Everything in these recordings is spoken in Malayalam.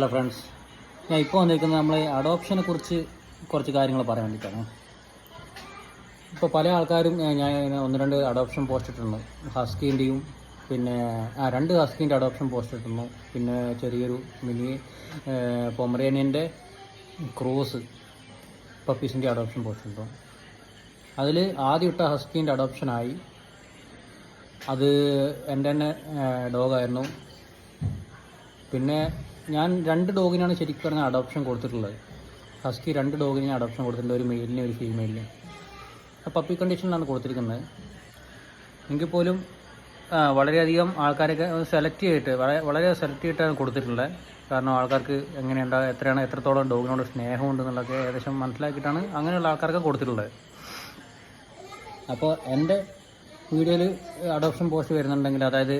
ഹലോ ഫ്രണ്ട്സ് ഞാൻ ഇപ്പോൾ വന്നിരിക്കുന്നത് നമ്മൾ അഡോപ്ഷനെ കുറിച്ച് കുറച്ച് കാര്യങ്ങൾ പറയാൻ വേണ്ടിയിട്ടാണ്. ഇപ്പോൾ പല ആൾക്കാരും ഞാൻ ഒന്ന് രണ്ട് അഡോപ്ഷൻ പോസ്റ്റ് ഇട്ടിട്ടുണ്ട്. ഹസ്കീന്റെയും പിന്നെ ആ രണ്ട് ഹസ്കീന്റെ അഡോപ്ഷൻ പോസ്റ്റ് ഇട്ടിരുന്നു പിന്നെ ചെറിയൊരു മിനി പൊമറേനിയന്റെ ക്രൂസ് പപ്പീസിന്റെ അഡോപ്ഷൻ പോസ്റ്റ് ഇട്ടു. അതിൽ ആദ്യം ഇട്ട ഹസ്കീന്റെ അഡോപ്ഷനായി അത് എന്റെ തന്നെ ഡോഗായിരുന്നു പിന്നെ ഞാൻ രണ്ട് ഡോഗിനാണ് ശരിക്കും പറഞ്ഞാൽ അഡോപ്ഷൻ കൊടുത്തിട്ടുള്ളത്. ഹസ്കി രണ്ട് ഡോഗിന് ഞാൻ അഡോപ്ഷൻ കൊടുത്തിട്ടുണ്ട് ഒരു മെയിലിനും ഒരു ഫീമെയിലിനെ പപ്പി കണ്ടീഷനിലാണ് കൊടുത്തിരിക്കുന്നത്. എങ്കിൽ പോലും ആ, വളരെയധികം ആൾക്കാരൊക്കെ സെലക്ട് ചെയ്തിട്ട് വളരെ സെലക്ട് ചെയ്തിട്ടാണ് കൊടുത്തിട്ടുള്ളത്. കാരണം ആൾക്കാർക്ക് എങ്ങനെയുണ്ട് എത്രയാണ് എത്രത്തോളം ഡോഗിനോട് സ്നേഹമുണ്ട് എന്നുള്ളതൊക്കെ ഏകദേശം മനസ്സിലാക്കിയിട്ടാണ് അങ്ങനെയുള്ള ആൾക്കാർക്ക് കൊടുത്തിട്ടുള്ളത്. അപ്പോൾ എന്റെ വീഡിയോയിൽ അഡോപ്ഷൻ പോസ്റ്റ് വരുന്നുണ്ടെങ്കിൽ അതായത്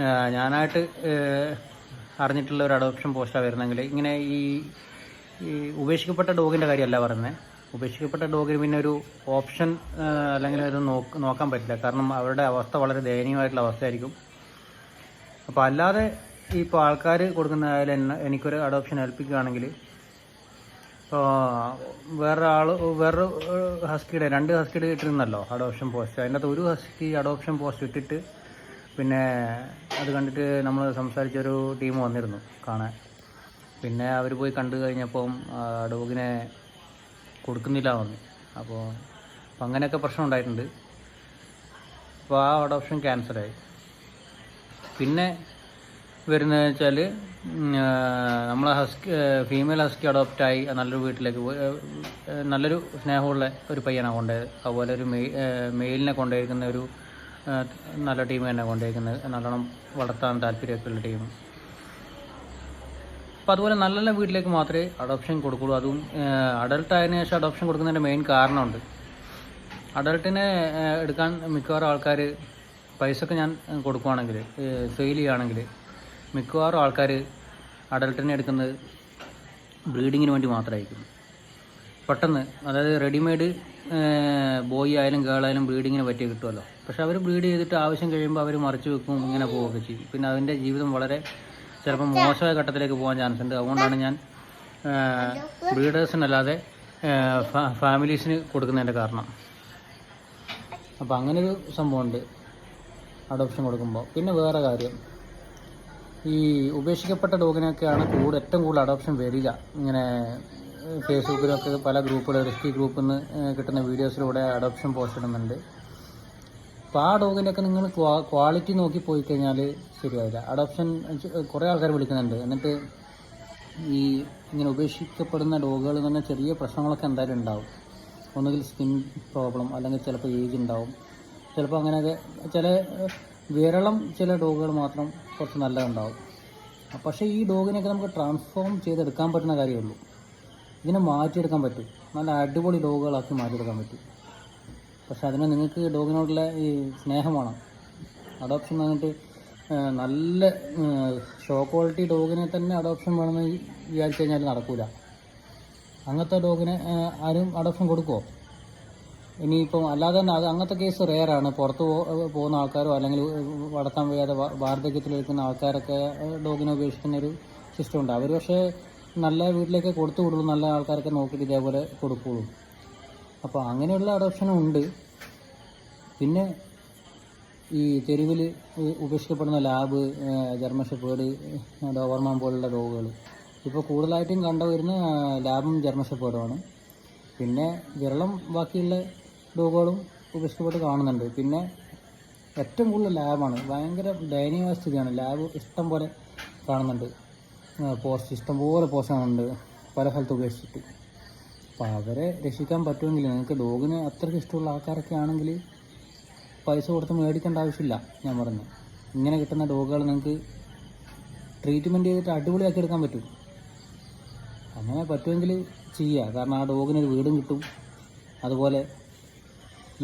ആ, ഞാനായിട്ട് അറിഞ്ഞിട്ടുള്ള ഒരു അഡോപ്ഷൻ പോസ്റ്റാണ് വരുന്നതെങ്കിൽ ഇങ്ങനെ ഈ ഈ ഉപേക്ഷിക്കപ്പെട്ട ഡോഗിന്റെ കാര്യമല്ല പറയുന്നത് ഉപേക്ഷിക്കപ്പെട്ട ഡോഗിന് പിന്നെ ഒരു ഓപ്ഷൻ അല്ലെങ്കിൽ അത് നോക്ക് നോക്കാൻ പറ്റില്ല. കാരണം അവരുടെ അവസ്ഥ വളരെ ദയനീയമായിട്ടുള്ള അവസ്ഥയായിരിക്കും. അപ്പോൾ അല്ലാതെ ഇപ്പോൾ ആൾക്കാർ കൊടുക്കുന്ന ആയാലും എന്നെ എനിക്കൊരു അഡോപ്ഷൻ ഏൽപ്പിക്കുകയാണെങ്കിൽ ഇപ്പോൾ വേറൊരാൾ വേറൊരു വേറെ ഹസ്കിയുടെ രണ്ട് ഹസ്കിയുടെ ഇട്ടിരുന്നല്ലോ അഡോപ്ഷൻ പോസ്റ്റ് അതിന്റെ അകത്ത് ഒരു ഹസ്കി അഡോപ്ഷൻ പോസ്റ്റ് ഇട്ടിട്ട് പിന്നെ അത് കണ്ടിട്ട് നമ്മൾ സംസാരിച്ചൊരു ടീം വന്നിരുന്നു കാണാൻ. പിന്നെ അവർ പോയി കണ്ടു കഴിഞ്ഞപ്പം ഡോഗിനെ കൊടുക്കുന്നില്ല വന്ന് അപ്പോൾ അപ്പം അങ്ങനെയൊക്കെ പ്രശ്നം ഉണ്ടായിട്ടുണ്ട്. അപ്പോൾ ആ അഡോപ്ഷൻ ക്യാൻസലായി. പിന്നെ വരുന്നതെന്ന് വെച്ചാൽ നമ്മളെ ഹസ്കി ഫീമെയിൽ ഹസ്കി അഡോപ്റ്റായി നല്ലൊരു വീട്ടിലേക്ക് പോയി നല്ലൊരു സ്നേഹമുള്ള ഒരു പയ്യനാണ് കൊണ്ടുപോയത്. അതുപോലെ ഒരു മെയ് മെയിലിനെ കൊണ്ടുപോയിരിക്കുന്ന ഒരു നല്ല ടീം തന്നെ കൊണ്ടുപോയിരിക്കുന്നത് നല്ലോണം വളർത്താൻ താല്പര്യമൊക്കെ ഉള്ള ടീം. അപ്പോൾ അതുപോലെ നല്ല നല്ല വീട്ടിലേക്ക് മാത്രമേ അഡോപ്ഷൻ കൊടുക്കുള്ളൂ. അതും അഡൾട്ട് ആയതിനു ശേഷം അഡോപ്ഷൻ കൊടുക്കുന്നതിന്റെ മെയിൻ കാരണമുണ്ട്. അഡൾട്ടിനെ എടുക്കാൻ മിക്കവാറും ആൾക്കാർ പൈസ ഒക്കെ ഞാൻ കൊടുക്കുവാണെങ്കിൽ സെയിൽ ചെയ്യുകയാണെങ്കിൽ മിക്കവാറും ആൾക്കാർ അഡൾട്ടിനെ എടുക്കുന്നത് ബ്രീഡിങ്ങിന് വേണ്ടി മാത്രമായിരിക്കും. പെട്ടെന്ന് അതായത് റെഡിമെയ്ഡ് ബോയ് ആയാലും ഗേൾ ആയാലും ബ്രീഡിങ്ങിന് പറ്റിയ കിട്ടുമല്ലോ പക്ഷെ അവർ ബ്രീഡ് ചെയ്തിട്ട് ആവശ്യം കഴിയുമ്പോൾ അവർ മറിച്ച് വെക്കും ഇങ്ങനെ പോവുകയൊക്കെ ചെയ്യും. പിന്നെ അതിന്റെ ജീവിതം വളരെ ചിലപ്പോൾ മോശമായ ഘട്ടത്തിലേക്ക് പോകാൻ ചാൻസ് ഉണ്ട്. അതുകൊണ്ടാണ് ഞാൻ ബ്രീഡേഴ്സിനല്ലാതെ ഫാമിലീസിന് കൊടുക്കുന്നതിന്റെ കാരണം. അപ്പോൾ അങ്ങനൊരു സംഭവമുണ്ട്. അഡോപ്ഷൻ കൊടുക്കുമ്പോൾ പിന്നെ വേറെ കാര്യം. ഈ ഉപേക്ഷിക്കപ്പെട്ട ഡോഗിനൊക്കെയാണ് കൂടുതൽ ഏറ്റവും കൂടുതൽ അഡോപ്ഷൻ വരിക. ഇങ്ങനെ ഫേസ്ബുക്കിലൊക്കെ പല ഗ്രൂപ്പുകൾ റെസ്ക്യൂ ഗ്രൂപ്പിൽ നിന്ന് കിട്ടുന്ന വീഡിയോസിലൂടെ അഡോപ്ഷൻ പോസ്റ്റ് ഇടുന്നുണ്ട്. അപ്പോൾ ആ ഡോഗിന്റെയൊക്കെ നിങ്ങൾ ക്വാളിറ്റി നോക്കി പോയി കഴിഞ്ഞാൽ ശരിയാവില്ല. അഡോപ്ഷൻ കുറേ ആൾക്കാർ വിളിക്കുന്നുണ്ട്. എന്നിട്ട് ഈ ഇങ്ങനെ ഉപേക്ഷിക്കപ്പെടുന്ന ഡോഗുകൾ തന്നെ ചെറിയ പ്രശ്നങ്ങളൊക്കെ എന്തായാലും ഉണ്ടാവും. ഒന്നുകിൽ സ്കിൻ പ്രോബ്ലം അല്ലെങ്കിൽ ചിലപ്പോൾ ഏജ് ഉണ്ടാവും. ചിലപ്പോൾ അങ്ങനെയൊക്കെ ചില വിരളം ചില ഡോഗുകൾ മാത്രം കുറച്ച് നല്ലതുണ്ടാവും. പക്ഷേ ഈ ഡോഗിനെയൊക്കെ നമുക്ക് ട്രാൻസ്ഫോം ചെയ്തെടുക്കാൻ പറ്റുന്ന കാര്യമുള്ളൂ ഇതിനെ മാറ്റിയെടുക്കാൻ പറ്റും. നല്ല അടിപൊളി ഡോഗുകളാക്കി മാറ്റിയെടുക്കാൻ പറ്റും. പക്ഷെ അതിന് നിങ്ങൾക്ക് ഡോഗിനോടുള്ള ഈ സ്നേഹം വേണം. അഡോപ്ഷൻ വന്നിട്ട് നല്ല ഷോ ക്വാളിറ്റി ഡോഗിനെ തന്നെ അഡോപ്ഷൻ വേണമെന്ന് വിചാരിച്ചു കഴിഞ്ഞാൽ നടക്കൂല. അങ്ങനത്തെ ഡോഗിനെ ആരും അഡോപ്ഷൻ കൊടുക്കുമോ ഇനിയിപ്പം അല്ലാതെ തന്നെ അത് അങ്ങനത്തെ കേസ് റെയറാണ്. പുറത്ത് പോകുന്ന ആൾക്കാരോ അല്ലെങ്കിൽ വളർത്താൻ വയ്യാതെ വാർദ്ധക്യത്തിൽ നിൽക്കുന്ന ആൾക്കാരൊക്കെ ഡോഗിനെ ഉപേക്ഷിക്കുന്ന ഒരു സിസ്റ്റം ഉണ്ട്. അവർ പക്ഷേ നല്ല വീട്ടിലേക്ക് കൊടുത്തു വിടുള്ളൂ നല്ല ആൾക്കാരൊക്കെ നോക്കിയിട്ട് ഇതേപോലെ കൊടുക്കുള്ളൂ. അപ്പോൾ അങ്ങനെയുള്ള അഡോപ്ഷനും ഉണ്ട്. പിന്നെ ഈ തെരുവിൽ ഉപേക്ഷിക്കപ്പെടുന്ന ലാബ് ജർമ്മൻ ഷെപ്പേർഡ് ഡോവർമാൻ പോലുള്ള ഡോഗുകൾ ഇപ്പോൾ കൂടുതലായിട്ടും കണ്ടുവരുന്ന ലാബും ജർമ്മൻ പിന്നെ വിരളം ബാക്കിയുള്ള ഡോഗുകളും ഉപേക്ഷിക്കപ്പെട്ട് കാണുന്നുണ്ട്. പിന്നെ ഏറ്റവും കൂടുതൽ ലാബാണ് ഭയങ്കര ദയനീയമായ സ്ഥിതിയാണ്. ലാബ് ഇഷ്ടം പോലെ കാണുന്നുണ്ട്. പോസ്റ്റ് ഇഷ്ടം പോലെ പോസ്റ്റ് ആണ് പല സ്ഥലത്ത് ഉപേക്ഷിച്ചിട്ട്. അപ്പോൾ അവരെ രക്ഷിക്കാൻ പറ്റുമെങ്കിൽ നിങ്ങൾക്ക് ഡോഗിന് അത്രയ്ക്ക് ഇഷ്ടമുള്ള ആൾക്കാരൊക്കെ ആണെങ്കിൽ പൈസ കൊടുത്ത് മേടിക്കേണ്ട ആവശ്യമില്ല ഞാൻ പറഞ്ഞു. ഇങ്ങനെ കിട്ടുന്ന ഡോഗുകൾ നിങ്ങൾക്ക് ട്രീറ്റ്മെന്റ് ചെയ്തിട്ട് അടിപൊളിയാക്കി എടുക്കാൻ പറ്റും. അങ്ങനെ പറ്റുമെങ്കിൽ ചെയ്യുക കാരണം ആ ഡോഗിനൊരു വീടും കിട്ടും. അതുപോലെ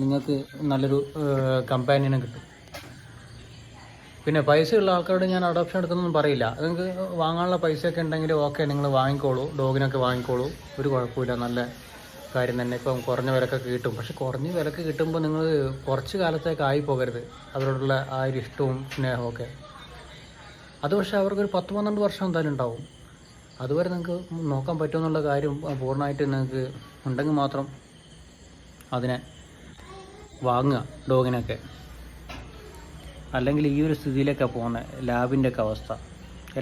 നിങ്ങൾക്ക് നല്ലൊരു കമ്പാനിയനും കിട്ടും. പിന്നെ പൈസ ഉള്ള ആൾക്കാരോട് ഞാൻ അഡോപ്ഷൻ എടുക്കുന്നൊന്നും പറയില്ല. നിങ്ങൾക്ക് വാങ്ങാനുള്ള പൈസയൊക്കെ ഉണ്ടെങ്കിൽ ഓക്കെ നിങ്ങൾ വാങ്ങിക്കോളൂ. ഡോഗിനൊക്കെ വാങ്ങിക്കോളൂ. ഒരു കുഴപ്പമില്ല. നല്ല കാര്യം തന്നെ. ഇപ്പം കുറഞ്ഞ വിലക്കൊക്കെ കിട്ടും. പക്ഷെ കുറഞ്ഞ വിലക്ക് കിട്ടുമ്പോൾ നിങ്ങൾ കുറച്ച് കാലത്തേക്ക് ആയി പോകരുത്. അവരോടുള്ള ആ ഒരു ഇഷ്ടവും സ്നേഹവും അത് പക്ഷേ അവർക്കൊരു പത്ത് പന്ത്രണ്ട് വർഷം എന്തായാലും ഉണ്ടാവും. അതുവരെ നിങ്ങൾക്ക് നോക്കാൻ പറ്റുമെന്നുള്ള കാര്യം പൂർണമായിട്ട് നിങ്ങൾക്ക് ഉണ്ടെങ്കിൽ മാത്രം അതിനെ വാങ്ങുക ഡോഗിനൊക്കെ അല്ലെങ്കിൽ ഈ ഒരു സ്ഥിതിയിലേക്കാണ് പോകുന്നത് ലാബിന്റെ ഒക്കെ അവസ്ഥ.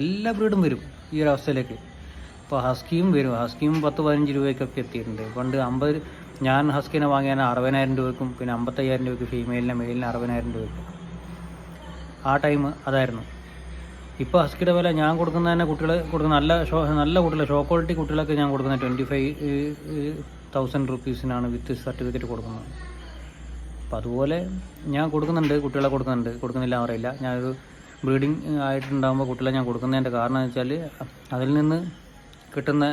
എല്ലാ ബ്രീഡും വരും ഈ ഒരു അവസ്ഥയിലേക്ക്. ഇപ്പോൾ ഹസ്കിയും വരും. ഹസ്കിയും പത്ത് പതിനഞ്ച് രൂപയ്ക്കൊക്കെ എത്തിയിട്ടുണ്ട്. പണ്ട് അമ്പത് ഞാൻ ഹസ്കിനെ വാങ്ങിയാൽ അറുപതിനായിരം രൂപയ്ക്കും പിന്നെ അമ്പത്തയ്യായിരം രൂപയ്ക്ക് ഫീമെയിലിനെ മെയിലിന് അറുപതിനായിരം രൂപയ്ക്ക്. ആ ടൈം അതായിരുന്നു. ഇപ്പോൾ ഹസ്കിയുടെ വില ഞാൻ കൊടുക്കുന്ന തന്നെ കുട്ടികൾ കൊടുക്കുന്ന നല്ല ഷോ നല്ല കുട്ടികൾ ഷോ ക്വാളിറ്റി കുട്ടികളൊക്കെ ഞാൻ കൊടുക്കുന്നത് ട്വന്റി ഫൈവ് തൗസൻഡ് റുപ്പീസിനാണ് വിത്ത് സർട്ടിഫിക്കറ്റ് കൊടുക്കുന്നത്. അപ്പോൾ അതുപോലെ ഞാൻ കൊടുക്കുന്നുണ്ട് കുട്ടികളെ കൊടുക്കുന്നുണ്ട്. കൊടുക്കുന്നില്ല എന്ന് പറയില്ല. ഞാനൊരു ബ്രീഡിങ് ആയിട്ടുണ്ടാകുമ്പോൾ കുട്ടികളെ ഞാൻ കൊടുക്കുന്നതിന്റെ കാരണം എന്ന് വെച്ചാൽ അതിൽ നിന്ന് കിട്ടുന്ന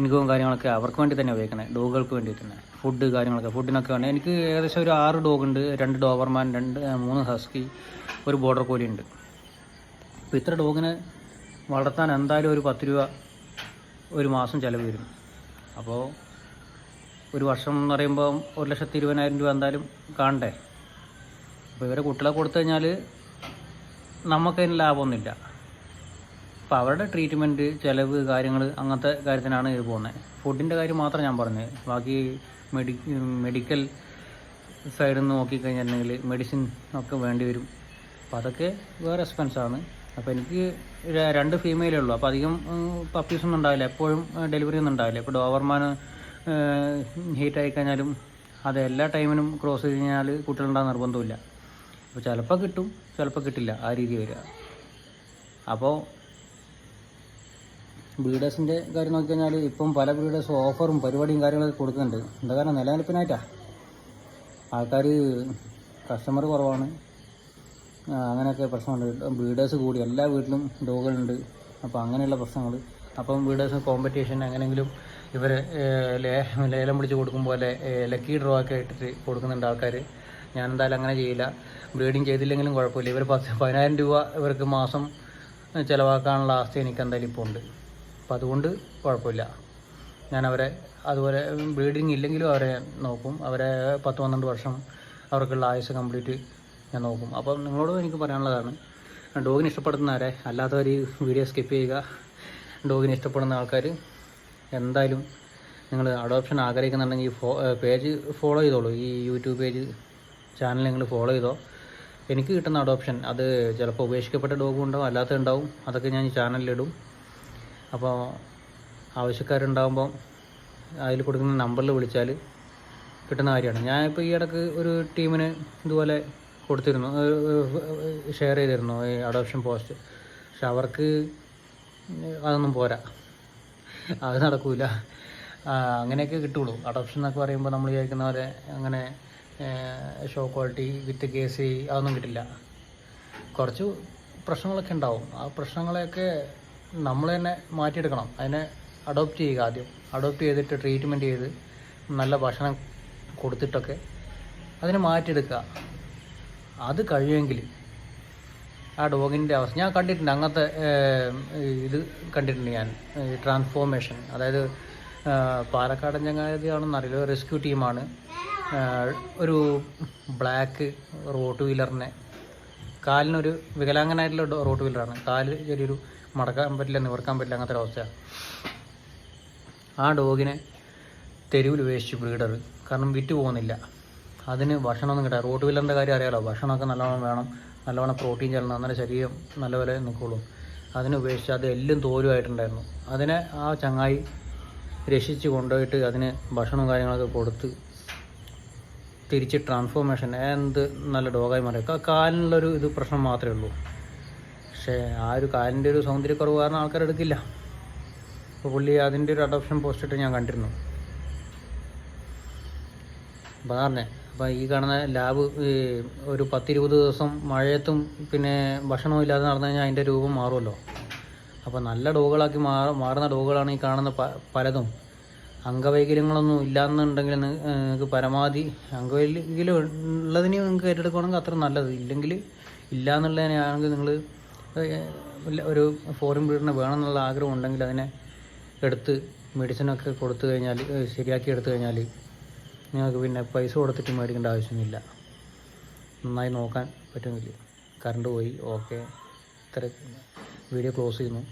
ഇൻകവും കാര്യങ്ങളൊക്കെ അവർക്ക് വേണ്ടി തന്നെ ഉപയോഗിക്കണേ ഡോഗുകൾക്ക് വേണ്ടി തന്നെ. ഫുഡ് കാര്യങ്ങളൊക്കെ. ഫുഡിനൊക്കെ വേണ്ടി എനിക്ക് ഏകദേശം ഒരു ആറ് ഡോഗ് ഉണ്ട്. രണ്ട് ഡോവർമാൻ രണ്ട് മൂന്ന് ഹസ്കി ഒരു ബോർഡർ കോലി ഉണ്ട്. അപ്പോൾ ഇത്ര ഡോഗിനെ വളർത്താൻ എന്തായാലും ഒരു പത്ത് രൂപ ഒരു മാസം ചിലവ് വരും. അപ്പോൾ ഒരു വർഷം എന്ന് പറയുമ്പോൾ ഒരു ലക്ഷത്തി ഇരുപതിനായിരം രൂപ എന്തായാലും കാണണ്ടേ? അപ്പോൾ ഇവരെ കുട്ടികളെ കൊടുത്തു കഴിഞ്ഞാൽ നമുക്കതിന് ലാഭമൊന്നുമില്ല. അപ്പോൾ അവരുടെ ട്രീറ്റ്മെന്റ് ചിലവ് കാര്യങ്ങൾ അങ്ങനത്തെ കാര്യത്തിനാണ് ഇത് പോകുന്നത് ഫുഡിന്റെ കാര്യം മാത്രം ഞാൻ പറഞ്ഞത് ബാക്കി മെഡി മെഡിക്കൽ സൈഡിൽ നിന്ന് നോക്കിക്കഴിഞ്ഞിട്ടുണ്ടെങ്കിൽ മെഡിസിൻ ഒക്കെ വേണ്ടി വരും. അപ്പോൾ അതൊക്കെ വേറെ എക്സ്പെൻസാണ് അപ്പോൾ എനിക്ക് രണ്ട് ഫീമെയിലേ ഉള്ളൂ. അപ്പോൾ അധികം പപ്പീസ് ഒന്നും ഉണ്ടാവില്ല. എപ്പോഴും ഡെലിവറി ഒന്നും ഉണ്ടാവില്ല. ഇപ്പോൾ ഡോവർമാൻ ഹീറ്റ് ആയി കഴിഞ്ഞാലും അത് എല്ലാ ടൈമിനും ക്രോസ് ചെയ്ത് കഴിഞ്ഞാൽ കുട്ടികളുണ്ടാകുന്ന നിർബന്ധമില്ല. അപ്പോൾ ചിലപ്പോൾ കിട്ടും ചിലപ്പോൾ കിട്ടില്ല. ആ രീതി വരിക. അപ്പോൾ ബ്രീഡേഴ്സിന്റെ കാര്യം നോക്കി കഴിഞ്ഞാൽ ഇപ്പം പല ബ്രീഡേഴ്സും ഓഫറും പരിപാടിയും കാര്യങ്ങളൊക്കെ കൊടുക്കുന്നുണ്ട്. എന്താ കാരണം നിലനിൽപ്പിനായിട്ടാ? ആൾക്കാർ കസ്റ്റമർ കുറവാണ്. അങ്ങനെയൊക്കെ പ്രശ്നമുണ്ട്. ബ്രീഡേഴ്സ് കൂടി. എല്ലാ വീട്ടിലും ഡോഗുകളുണ്ട് അപ്പോൾ അങ്ങനെയുള്ള പ്രശ്നങ്ങൾ അപ്പം ബ്രീഡേഴ്സ് കോമ്പറ്റീഷൻ എങ്ങനെയെങ്കിലും ഇവർ ലേലം വിളിച്ച് കൊടുക്കും പോലെ ലക്കി ഡ്രോ ഒക്കെ ഇട്ടിട്ട് കൊടുക്കുന്നുണ്ട് ആൾക്കാർ ഞാൻ എന്തായാലും അങ്ങനെ ചെയ്യില്ല. ബ്രീഡിങ് ചെയ്തില്ലെങ്കിലും കുഴപ്പമില്ല. ഇവർ പത്ത് പതിനായിരം രൂപ ഇവർക്ക് മാസം ചിലവാക്കാനുള്ള അവസ്ഥ എനിക്ക് എന്തായാലും ഇപ്പോൾ ഉണ്ട്. അപ്പോൾ അതുകൊണ്ട് കുഴപ്പമില്ല. ഞാൻ അവരെ അതുപോലെ ബ്രീഡിങ് ഇല്ലെങ്കിലും അവരെ നോക്കും. അവരെ പത്ത് പന്ത്രണ്ട് വർഷം അവർക്കുള്ള ആയുസ് കംപ്ലീറ്റ് ഞാൻ നോക്കും. അപ്പം നിങ്ങളോട് എനിക്ക് പറയാനുള്ളതാണ് ഡോഗിനെ ഇഷ്ടപ്പെടുന്നവരെ അല്ലാത്തവർ ഈ വീഡിയോ സ്കിപ്പ് ചെയ്യുക. ഡോഗിനെ ഇഷ്ടപ്പെടുന്ന ആൾക്കാർ എന്തായാലും നിങ്ങൾ അഡോപ്ഷൻ ആഗ്രഹിക്കുന്നുണ്ടെങ്കിൽ ഫോ പേജ് ഫോളോ ചെയ്തോളൂ. ഈ യൂട്യൂബ് പേജ് ചാനൽ നിങ്ങൾ ഫോളോ ചെയ്തോ. എനിക്ക് കിട്ടുന്ന അഡോപ്ഷൻ അത് ചിലപ്പോൾ ഉപേക്ഷിക്കപ്പെട്ട ഡോഗും ഉണ്ടാവും അല്ലാത്ത ഉണ്ടാവും. അതൊക്കെ ഞാൻ ഈ ചാനലിലിടും അപ്പോൾ ആവശ്യക്കാരുണ്ടാകുമ്പോൾ അതിൽ കൊടുക്കുന്ന നമ്പറിൽ വിളിച്ചാൽ കിട്ടുന്ന കാര്യമാണ്. ഞാനിപ്പോൾ ഈ ഇടയ്ക്ക് ഒരു ടീമിന് ഇതുപോലെ കൊടുത്തിരുന്നു. ഷെയർ ചെയ്തിരുന്നു ഈ അഡോപ്ഷൻ പോസ്റ്റ് പക്ഷെ അവർക്ക് അതൊന്നും പോരാ. അത് നടക്കൂല. അങ്ങനെയൊക്കെ കിട്ടുള്ളൂ. അഡോപ്ഷൻ എന്നൊക്കെ പറയുമ്പോൾ നമ്മൾ വിചാരിക്കുന്ന പോലെ അങ്ങനെ ഷോ ക്വാളിറ്റി വിത്ത് കേസ് അതൊന്നും കിട്ടില്ല. കുറച്ച് പ്രശ്നങ്ങളൊക്കെ ഉണ്ടാവും. ആ പ്രശ്നങ്ങളെയൊക്കെ നമ്മൾ തന്നെ മാറ്റിയെടുക്കണം. അതിനെ അഡോപ്റ്റ് ചെയ്യുക ആദ്യം. അഡോപ്റ്റ് ചെയ്തിട്ട് ട്രീറ്റ്മെന്റ് ചെയ്ത് നല്ല ഭക്ഷണം കൊടുത്തിട്ടൊക്കെ അതിനെ മാറ്റിയെടുക്കുക. അത് കഴിയുമെങ്കിൽ ആ ഡോഗിന്റെ അവസ്ഥ. ഞാൻ കണ്ടിട്ടുണ്ട്. അങ്ങനത്തെ ഇത് കണ്ടിട്ടുണ്ട് ഞാൻ. ട്രാൻസ്ഫോർമേഷൻ അതായത് പാലക്കാടൻ ചങ്ങാതിയാണെന്ന് അറിയില്ല. റെസ്ക്യൂ ടീമാണ് ഒരു ബ്ലാക്ക് റോട്ട് വീലറിനെ കാലിനൊരു വികലാംഗനായിട്ടുള്ള റോട്ട് വീലറാണ് കാൽ ചെറിയൊരു മടക്കാൻ പറ്റില്ല നിവർക്കാൻ പറ്റില്ല അങ്ങനത്തെ ഒരു അവസ്ഥ. ആ ഡോഗിനെ തെരുവിൽ ഉപേക്ഷിച്ചു ബ്രീഡർ. കാരണം വിറ്റ് പോകുന്നില്ല. അതിന് ഭക്ഷണമൊന്നും കിട്ടാ റോട്ട് വീലറിന്റെ കാര്യം അറിയാലോ. ഭക്ഷണമൊക്കെ നല്ലോണം വേണം. നല്ലോണം പ്രോട്ടീൻ ചെല്ലണം. അങ്ങനെ ശരീരം നല്ലപോലെ നിൽക്കുള്ളൂ. അതിനെ ഉപേക്ഷിച്ച് അത് എല്ലും തോലുമായിട്ടുണ്ടായിരുന്നു അതിനെ ആ ചങ്ങായി രക്ഷിച്ച് കൊണ്ടുപോയിട്ട് അതിന് ഭക്ഷണവും കാര്യങ്ങളൊക്കെ കൊടുത്ത് തിരിച്ച് ട്രാൻസ്ഫോർമേഷൻ എന്ത് നല്ല ഡോഗായി മാറി. കാലിനുള്ളൊരു ഇത് പ്രശ്നം മാത്രമേ ഉള്ളൂ. പക്ഷേ ആ ഒരു കാലിന്റെ ഒരു സൗന്ദര്യക്കുറവ് കാരണം ആൾക്കാർ എടുക്കില്ല. അപ്പോൾ പുള്ളി അതിന്റെ ഒരു അഡോപ്ഷൻ പോസ്റ്റ് ഇട്ട് ഞാൻ കണ്ടിരുന്നു. അപ്പോൾ പറഞ്ഞേ അപ്പോൾ ഈ കാണുന്ന ലാബ് ഒരു പത്തിരുപത് ദിവസം മഴയത്തും പിന്നെ ഭക്ഷണവും ഇല്ലാതെ നടന്നു കഴിഞ്ഞാൽ അതിന്റെ രൂപം മാറുമല്ലോ. അപ്പോൾ നല്ല ഡോഗുകളാക്കി മാറ മാറുന്ന ഡോഗുകളാണ് ഈ കാണുന്ന പലതും. അംഗവൈകല്യങ്ങളൊന്നും ഇല്ലാന്നുണ്ടെങ്കിൽ നിങ്ങൾക്ക് പരമാവധി അംഗവൈകല്യം ഉള്ളതിന് നിങ്ങൾക്ക് ഏറ്റെടുക്കുകയാണെങ്കിൽ അത്ര നല്ലത്. ഇല്ലെങ്കിൽ ഇല്ല എന്നുള്ളതിനാണെങ്കിൽ നിങ്ങൾ ഒരു ഫോറിൻ ബ്രീഡിനെ വേണമെന്നുള്ള ആഗ്രഹം ഉണ്ടെങ്കിൽ അതിനെ എടുത്ത് മെഡിസിനൊക്കെ കൊടുത്തു കഴിഞ്ഞാൽ ശരിയാക്കി എടുത്തു കഴിഞ്ഞാൽ നിങ്ങൾക്ക് പിന്നെ പൈസ കൊടുത്തിട്ട് മേടിക്കേണ്ട ആവശ്യമൊന്നുമില്ല. നന്നായി നോക്കാൻ പറ്റുന്നില്ല കറണ്ട് പോയി. ഓക്കെ ഇത്ര വീഡിയോ ക്ലോസ് ചെയ്യുന്നു.